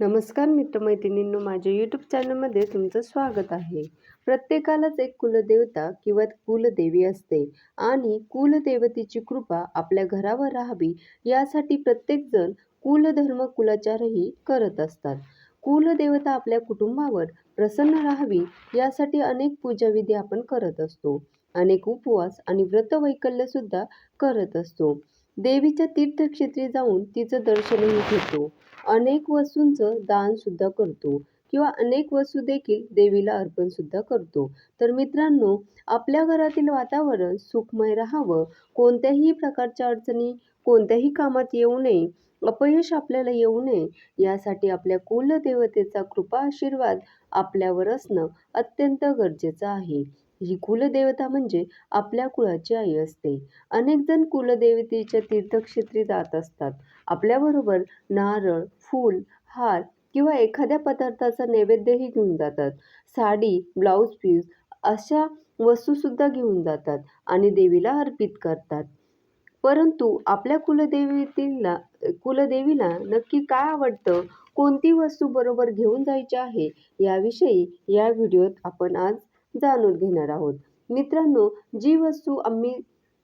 नमस्कार मित्रमैत्रिणींनो माझ्या यूट्यूब चॅनलमध्ये तुमचं स्वागत आहे. प्रत्येकालाच एक कुलदेवता किंवा कुलदेवी असते आणि कुलदेवतेची कृपा आपल्या घरावर राहावी यासाठी प्रत्येकजण कुलधर्म कुलाचारही करत असतात. कुलदेवता आपल्या कुटुंबावर प्रसन्न राहावी यासाठी अनेक पूजाविधी आपण करत असतो. अनेक उपवास आणि व्रतवैकल्यसुद्धा करत असतो. देवीच्या तीर्थक्षेत्री जाऊन तिचं दर्शनही घेतो. अनेक वस्तूंचं दानसुद्धा करतो किंवा अनेक वस्तू देखील देवीला अर्पणसुद्धा करतो. तर मित्रांनो आपल्या घरातील वातावरण सुखमय राहावं. कोणत्याही प्रकारच्या अडचणी कोणत्याही कामात येऊ नये. अपयश आपल्याला येऊ नये. यासाठी आपल्या कुलदेवतेचा कृपा आशीर्वाद आपल्यावर असणं अत्यंत गरजेचं आहे. ही कुलदेवता म्हणजे आपल्या कुळाची आई असते. अनेक जण कुलदेवतेच्या तीर्थक्षेत्री जात असतात. आपल्याबरोबर नारळ फूल हार किंवा एखाद्या पदार्थाचा नैवेद्यही घेऊन जातात. साडी ब्लाऊज पीस अशा वस्तूसुद्धा घेऊन जातात आणि देवीला अर्पित करतात. परंतु आपल्या कुलदेवीला कुलदेवीला नक्की काय आवडतं? कोणती वस्तू बरोबर घेऊन जायची आहे? याविषयी या व्हिडिओत आपण आज जाणून घेणार आहोत. मित्रांनो जी वस्तू आम्ही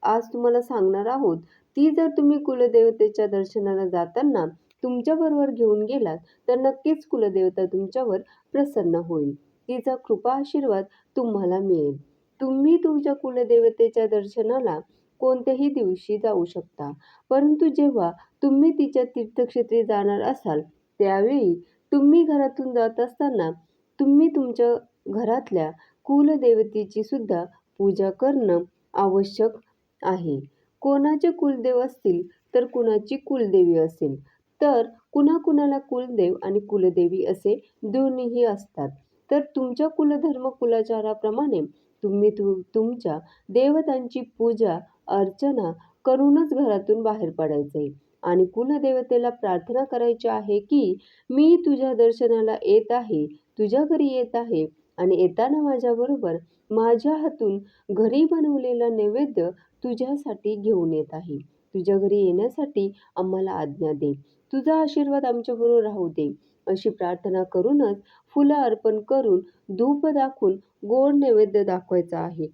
आज तुम्हाला सांगणार आहोत ती जर तुम्ही कुलदेवतेच्या दर्शनाला जाताना तुमच्याबरोबर घेऊन गेलात तर नक्कीच कुलदेवता तुमच्यावर प्रसन्न होईल. तिचा कृपा आशीर्वाद तुम्हाला मिळेल. तुम्ही तुमच्या कुलदेवतेच्या दर्शनाला कोणत्याही दिवशी जाऊ शकता परंतु जेव्हा तुम्ही तिच्या तीर्थक्षेत्री जाणार असाल त्यावेळी तुम्ही घरातून जात असताना तुम्ही तुमच्या घरातल्या कुलदेवतेची सुद्धा पूजा करणं आवश्यक आहे. कोणाचे कुलदेव असतील तर कुणाची कुलदेवी असेल? तर कुणाकुणाला कुलदेव आणि कुलदेवी असे दोन्हीही असतात. तर तुमच्या कुलधर्म कुलाचाराप्रमाणे तुम्ही तु तुमच्या देवतांची पूजा अर्चना करूनच घरातून बाहेर पडायचे. आणि कुलदेवतेला प्रार्थना करायची आहे की मी तुझ्या दर्शनाला येत आहे तुझ्या घरी येत आहे आणि येताना माझ्याबरोबर माझ्या हातून घरी बनवलेला नैवेद्य तुझ्यासाठी घेऊन येत आहे. तुझ्या घरी येण्यासाठी आम्हाला आज्ञा दे. तुझा आशीर्वाद आमच्याबरोबर राहू दे. अशी प्रार्थना करूनच फुलं अर्पण करून धूप दाखवून गोड नैवेद्य दाखवायचा आहे.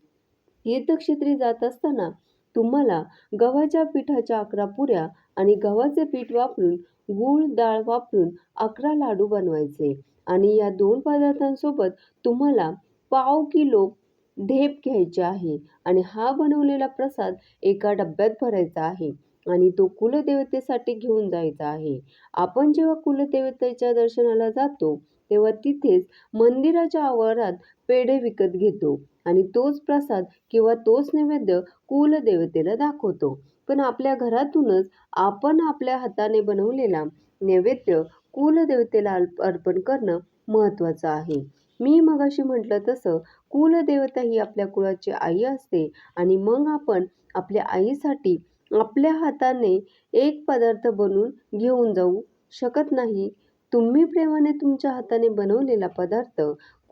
तीर्थक्षेत्री जात असताना तुम्हाला गव्हाच्या पिठाच्या अकरा पुऱ्या आणि गव्हाचे पीठ वापरून गूळ डाळ वापरून अकरा लाडू बनवायचे. आणि या दोन पदार्थांसोबत तुम्हाला पाव किलो ढेप घ्यायचे आहे. आणि हा बनवलेला प्रसाद एका डब्यात भरायचा आहे आणि तो कुलदेवतेसाठी घेऊन जायचा आहे. आपण जेव्हा कुलदेवतेच्या दर्शनाला जातो तेव्हा तिथेच मंदिराच्या आवारात पेढे विकत घेतो आणि तोच प्रसाद किंवा तोच नैवेद्य कुलदेवतेला दाखवतो. पण आपल्या घरातूनच आपण आपल्या हाताने बनवलेला नैवेद्य कुलदेवतेला अर्पण करणं महत्त्वाचं आहे. मी मगाशी म्हटलं तसं कुलदेवता ही आपल्या कुळाची आई असते आणि मग आपण आपल्या आईसाठी आपल्या हाताने एक पदार्थ बनवून घेऊन जाऊ शकत नाही. तुम्ही प्रेमाने तुमच्या हाताने बनवलेला पदार्थ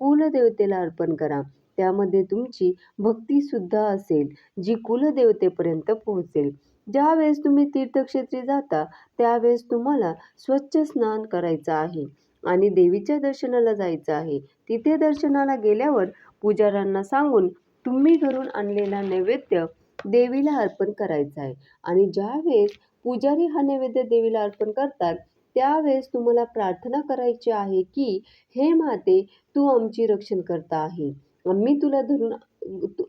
कुलदेवतेला अर्पण करा. त्यामध्ये तुमची भक्तीसुद्धा असेल जी कुलदेवतेपर्यंत पोहोचेल. ज्यावेळेस तुम्ही तीर्थक्षेत्री जाता त्यावेळेस तुम्हाला स्वच्छ स्नान करायचं आहे आणि देवीच्या दर्शनाला जायचं आहे. तिथे दर्शनाला गेल्यावर पुजाऱ्यांना सांगून तुम्ही घरून आणलेला नैवेद्य देवीला अर्पण करायचा आहे. आणि ज्यावेळेस पुजारी हा नैवेद्य देवीला अर्पण करतात त्यावेळेस तुम्हाला प्रार्थना करायची आहे की हे माते तू आमची रक्षण करता आहे. आम्ही तुला धरून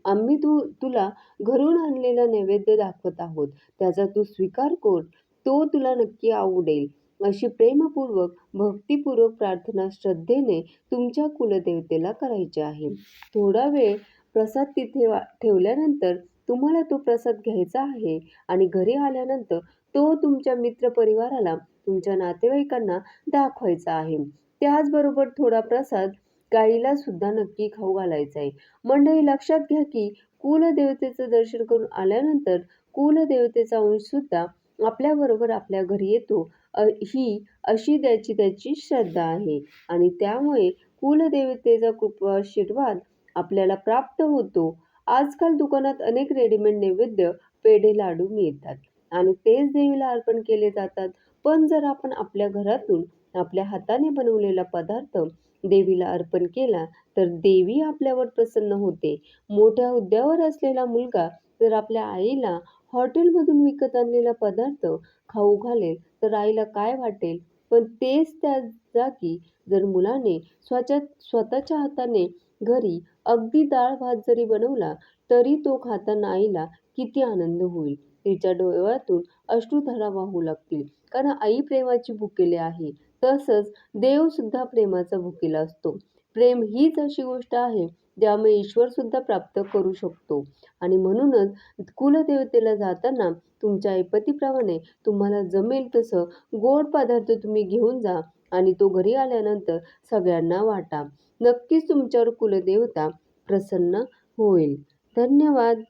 आम्ही तू तुला घरून आणलेला नैवेद्य दाखवत आहोत. त्याचा तू स्वीकार कर. तो तुला नक्की आवडेल. अशी प्रेमपूर्वक भक्तिपूर्वक प्रार्थना श्रद्धेने तुमच्या कुलदेवतेला करायची आहे. थोडा वेळ प्रसाद तिथे वा ठेवल्यानंतर तुम्हाला तो प्रसाद घ्यायचा आहे आणि घरी आल्यानंतर तो तुमच्या मित्रपरिवाराला तुमच्या नातेवाईकांना दाखवायचा आहे. त्याचबरोबर थोडा प्रसाद गाईला सुद्धा नक्की खाऊ घालायचा आहे मंडळी लक्षात घ्या की कुलदेवतेचं दर्शन करून आल्यानंतर कुलदेवतेचा अंशसुद्धा आपल्याबरोबर आपल्या घरी येतो. ही अशी त्याची त्याची श्रद्धा आहे. आणि त्यामुळे कुलदेवतेचा कृपा आशीर्वाद आपल्याला प्राप्त होतो. आजकाल दुकानात अनेक रेडीमेड नैवेद्य पेढे लाडू मिळतात. आणि तेच देवीला अर्पण केले जातात. पण जर आपण आपल्या घरातून आपल्या हाताने बनवलेला पदार्थ देवीला अर्पण केला तर देवी आपल्यावर प्रसन्न होते. मोठ्या हुद्द्यावर असलेला मुलगा जर आपल्या आईला हॉटेलमधून विकत आणलेला पदार्थ खाऊ घालेल तर आईला काय वाटेल? पण तेच त्या जागी जर मुलाने स्वतः स्वतःच्या हाताने घरी अगदी डाळ भात जरी बनवला तरी तो खाताना आईला किती आनंद होईल. तिच्या डोळ्यातून अश्रुधारा वाहू लागतील. कारण आई प्रेमाची भुकेली आहे. तसंच देवसुद्धा प्रेमाचा भुकेला असतो. प्रेम हीच अशी गोष्ट आहे ज्यामुळे ईश्वरसुद्धा प्राप्त करू शकतो. आणि म्हणूनच कुलदेवतेला जाताना तुमच्या ऐपतीप्रमाणे तुम्हाला जमेल तसं गोड पदार्थ तुम्ही घेऊन जा आणि तो घरी आल्यानंतर सगळ्यांना वाटा. नक्कीच तुमच्यावर कुलदेवता प्रसन्न होईल. धन्यवाद.